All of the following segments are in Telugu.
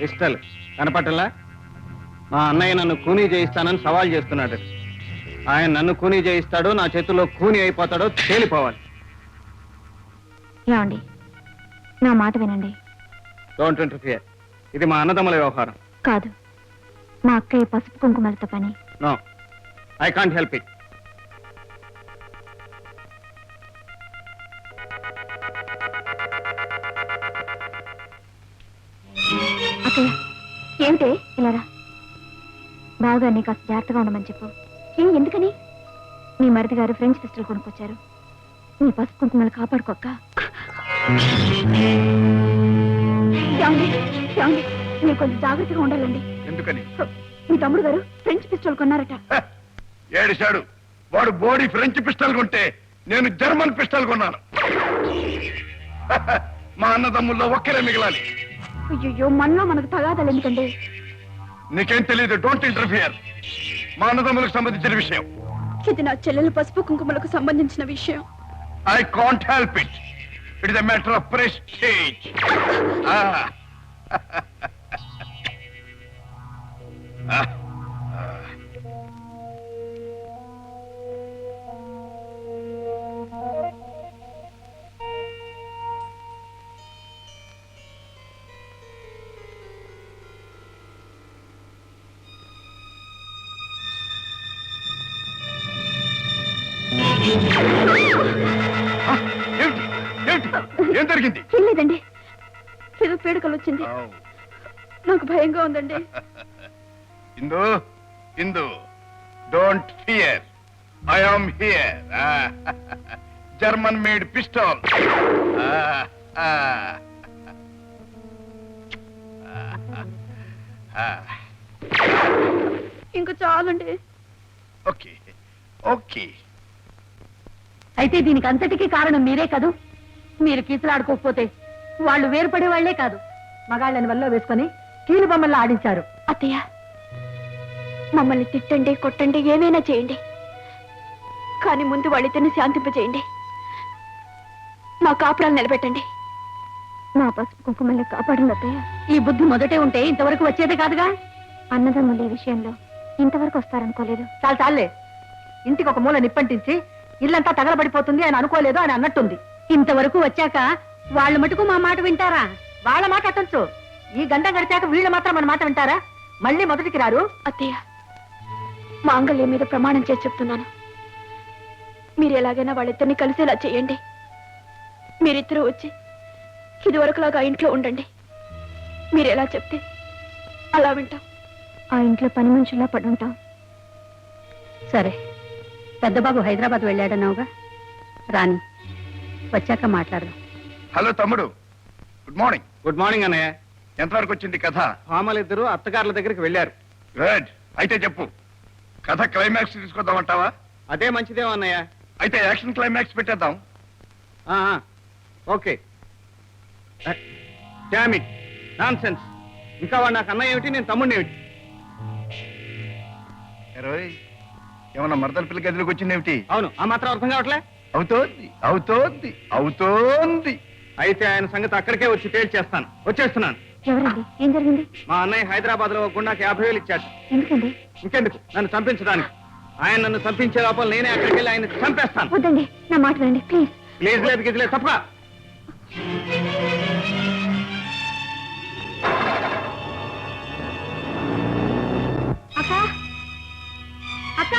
పిస్టల్ కనపట్టలా? మా అన్నయ్య నన్ను కూనీ చేయిస్తానని సవాల్ చేస్తున్నాడు. ఆయన నన్ను కూనీ చేయిస్తాడో నా చేతుల్లో కూనీ అయిపోతాడో తేలిపోవాలి. ఏమండి? నా మాట వినండి. డోంట్ ఇంటర్ఫియర్ ఇది మా అన్నదమ్ముల వ్యవహారం. కాదు. మా అక్కయ్య పసుపు కుంకుమలతో పని. No I can't help it నీకు కాస్త జాగ్రత్తగా ఉండమని చెప్పు. ఏ ఎందుకని? మీ మరిది గారు ఫ్రెంచ్ పిస్టల్ కొనుక్కొచ్చారు. నీ పసుపు కుంకుమలు కాపాడుకోక్క? మీరు కొంచెం జాగ్రత్తగా ఉండాలండి. ఎందుకని? మీ తమ్ముడు గారు ఫ్రెంచ్ పిస్టల్ కొన్నారట! ఏడిశాడు. వాడు బోడీ ఫ్రెంచ్ పిస్టల్ కొంటే నేను జర్మన్ పిస్టల్ కొన్నాను! మా అన్నదమ్ముల్లో ఒక్కరే మిగలాలి. అయ్యో మనలో మనకు తగాదాలు ఎందుకండి? నీకేం తెలియదు డోంట్ ఇంటర్ఫియర్ మా అన్నదమ్ములకు సంబంధించిన విషయం. ఇది నా చెల్లెలు పసుపు కుంకుమలకు సంబంధించిన విషయం. I can't help it it is matter of prestige ఏమిటి ఏమిటి ఏం జరిగింది? ఏదో పీడకలు వచ్చింది. నాకు భయంగా ఉందండి. Indu Indu don't fear I am here German made pistol ఇంకా చాలండి. ఓకే. ఓకే. అయితే దీనికి అంతటికీ కారణం మీరే కదూ? మీరు కీచులాడుకోకపోతే వాళ్ళు వేరుపడే వాళ్ళే కాదు. మగాళ్ళని వల్ల వేసుకొని కీలు బొమ్మల్లో ఆడించారు. అత్తయ్య మమ్మల్ని తిట్టండి కొట్టండి ఏమైనా చేయండి. కానీ ముందు వాళ్ళిద్దరిని శాంతింపజేయండి. మా కాపురాలు నిలబెట్టండి. మా పసుపు కుంకుమల్ని కాపాడండి అత్తయ్య. ఈ బుద్ధి మొదటే ఉంటే ఇంతవరకు వచ్చేదే కాదుగా? అన్నదమ్ములు ఈ విషయంలో ఇంతవరకు వస్తారనుకోలేదు. చాలు చాలే ఇంటికి ఒక మూల నిప్పంటించి ఇల్లంతా తగలబడిపోతుంది అని అనుకోలేదు అని అన్నట్టుంది. ఇంతవరకు వచ్చాక వాళ్ళు మటుకు మా మాట వింటారా? వాళ్ళ మాట అట్టొచ్చు ఈ గంట గడిచాక వీళ్ళు మాత్రం మన మాట వింటారా? మళ్ళీ మొదటికి రారు. అత్తయ్య మాంగళ్యం మీద ప్రమాణం చేసి చెప్తున్నాను. మీరు ఎలాగైనా వాళ్ళిద్దరిని కలిసేలా చేయండి. మీరిద్దరూ వచ్చి ఇదివరకులాగా ఆ ఇంట్లో ఉండండి. మీరు ఎలా చెప్తే అలా వింటాం. ఆ ఇంట్లో పని మనుషుల్లా పడి ఉంటాం సరే. పెద్దబాబు హైదరాబాద్ వెళ్ళాడన్నావుగా? రాని వచ్చాక మాట్లాడదాం. హలో తమ్ముడు. Good morning. గుడ్ మార్నింగ్ అన్నయ్య. ఎంతవరకు వచ్చింది కథ? భామలిద్దరూ అత్తగారుల దగ్గరికి వెళ్ళారు. గుడ్. అయితే చెప్పు. కథ క్లైమాక్స్ తీసుకొద్దామంటావా అదే మంచిదేమో అన్నయ్య. అయితే యాక్షన్ క్లైమాక్స్ పెట్టేద్దాం. ఓకే. డామిట్ నాన్ సెన్స్ ఇంకా వాడు నాకు అన్నయ్య ఏమిటి నేను తమ్ముడిని ఏమిటి? ఏమన్నా మరదల పిల్ల గదిలోకి వచ్చిందేమిటి? అవును ఆ మాత్రం అర్థం కావట్లే. అవుతోంది అవుతోంది అవుతోంది. అయితే ఆయన సంగతి అక్కడికే వచ్చి తేల్చేస్తాను. వచ్చేస్తున్నాను. ఎవరండి? ఏం జరిగింది? మా అన్నయ్య హైదరాబాద్లో గుండాకి యాభై వేలు ఇచ్చాడు. ఎందుకండి? ఇంకెందుకు? నన్ను చంపించడానికి. ఆయన నన్ను చంపించే లోపల నేనే అక్కడికి వెళ్ళి ఆయన చంపేస్తాను. వద్దండి నా మాట వినండి ప్లీజ్. ప్లీజ్ లేదు గిజ్ లేదు తప్ప అక్క అక్క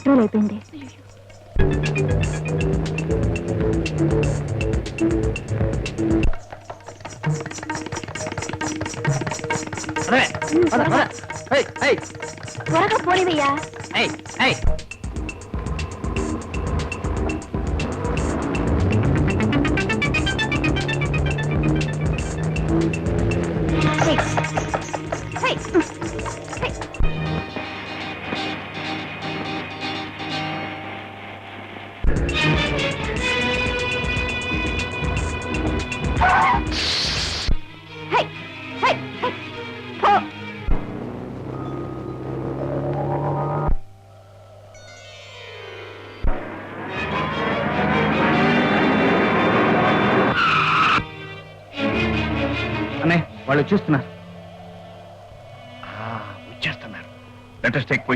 పెట్రోల్ అయిపోయింది త్వరగా పోనివయ్యా. అన్నయ్య వాళ్ళు చూస్తున్నారు. వచ్చేస్తున్నారు. Us టేక్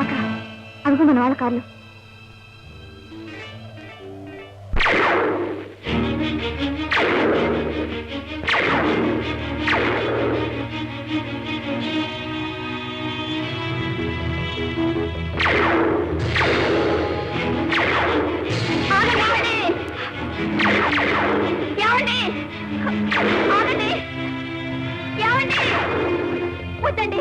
అక్క అదిగో మన వాళ్ళ కార్లు. వద్దండి.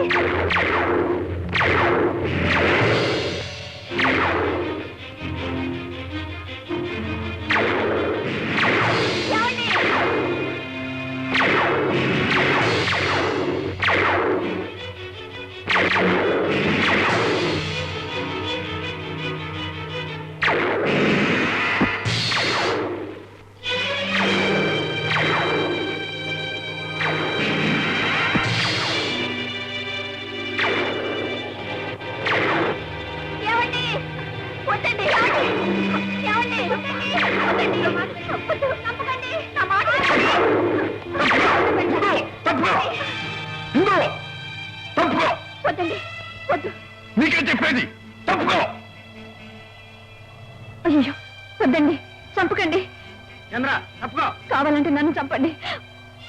చంపండి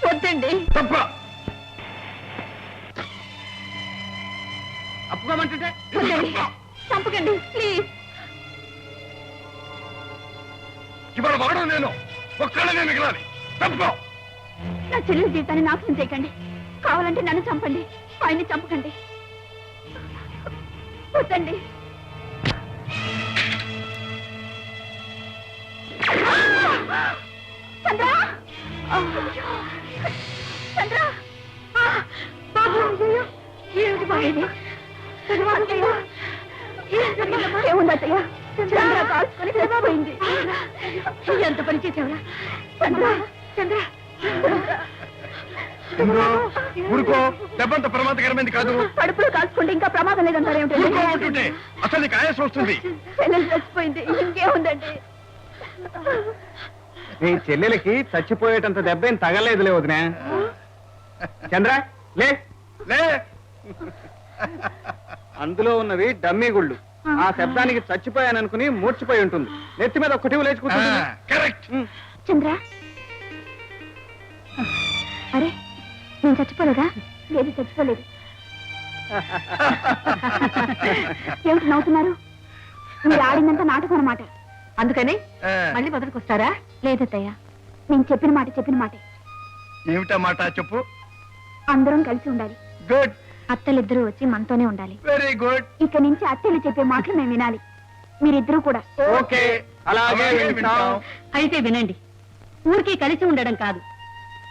వద్దండి. చంపకండి ప్లీజ్. ఇవాళ వాడు నేను. ఒక్కళ్ళనే మిగలాలి. తప్పుకో. నా చెల్లి జీవితాన్ని నాశనం చేయకండి. కావాలంటే నన్ను చంపండి. ఆయన్ని చంపకండి. వద్దండి. చంద్ర కాల్చుకొని ఎంత పని చేసావురా చంద్ర. చంద్ర ఊరుకో. దెబ్బంత ప్రమాదకరమైంది కాదు. కడుపులో కాల్చుకుంటే ఇంకా ప్రమాదం అంటుంటే. అసలు నీకు ఆయాసం వస్తుంది. చచ్చిపోయింది. ఇంకేముందండి? నీ చెల్లెలకి చచ్చిపోయేటంత దెబ్బ ఏం తగలేదులే వదినా. చంద్ర లే లే. అందులో ఉన్నవి డమ్మీ గుళ్ళు. ఆ శబ్దానికి చచ్చిపోయాననుకుని మూర్చిపోయి ఉంటుంది. నెత్తి మీద ఒక్కటి లేచి కూర్చుంటుంది. కరెక్ట్. చంద్ర. అరే నేను చచ్చిపోలేదా? లేదు చచ్చిపోలేదు. ఏమిటి నవ్వుతున్నారు? మీరు ఆడిందంతా నాటకం అన్నమాట. అందుకని మళ్ళీ మొదటికి వస్తారా లేదత్తయ్య నేను చెప్పిన మాట చెప్పిన మాటే. ఏమిటా మాట చెప్పు. అందరం కలిసి ఉండాలి. గుడ్. అత్తలిద్దరూ వచ్చి మనతోనే ఉండాలి. Very good. ఇక నుంచి అత్తలు చెప్పే మాటలు మేము వినాలి. మీరిద్దరూ కూడా. ఓకే అలాగే వింటాం. అయితే వినండి ఊరికి కలిసి ఉండడం కాదు.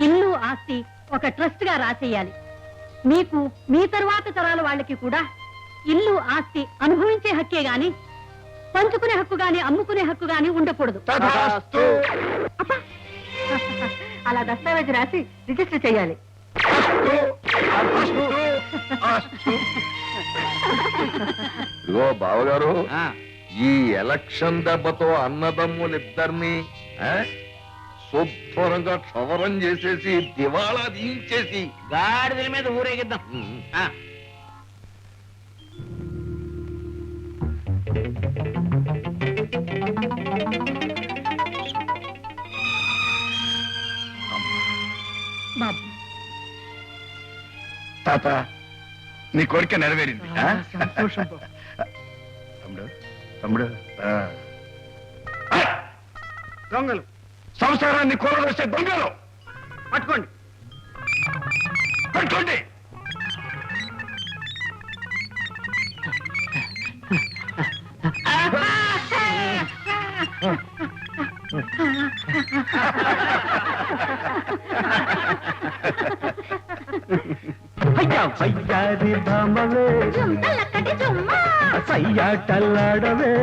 ఇల్లు ఆస్తి ఒక ట్రస్ట్గా రాసేయాలి. మీకు మీ తరువాత తరాల వాళ్ళకి కూడా ఇల్లు ఆస్తి అనుభవించే హక్కే గాని పంచుకునే హక్కు గాని అమ్ముకునే హక్కు గాని ఉండకూడదు. తథాస్తు అబ్బా! అలా దస్తావేజ్ రాసి రిజిస్టర్ చేయాలి. అస్తు అస్తు అస్తు ఇదిగో బావగారు ఆ, ఈ ఎలక్షన్ దెబ్బతో అన్నదమ్ములిద్దరిని ఆ, శుభ్రంగా క్షవరం చేసేసి దివాళా తీయించేసి. గాడిదల మీద ఊరేగిద్దాం. ఆ, తాత నీ కోరిక నెరవేరింది ఆ? తమ్ముడు తమ్ముడు ఆ. ఆ! దొంగలు సంసారాన్ని కూరదోసే దొంగలు పట్టుకోండి పట్టుకోండి சையாதி தாமவே சையாட்டல்லாடவே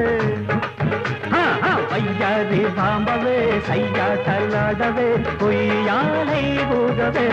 வையாதி பாம்பவே சையாட்டல்லாடவே பொய்யாலை போகவே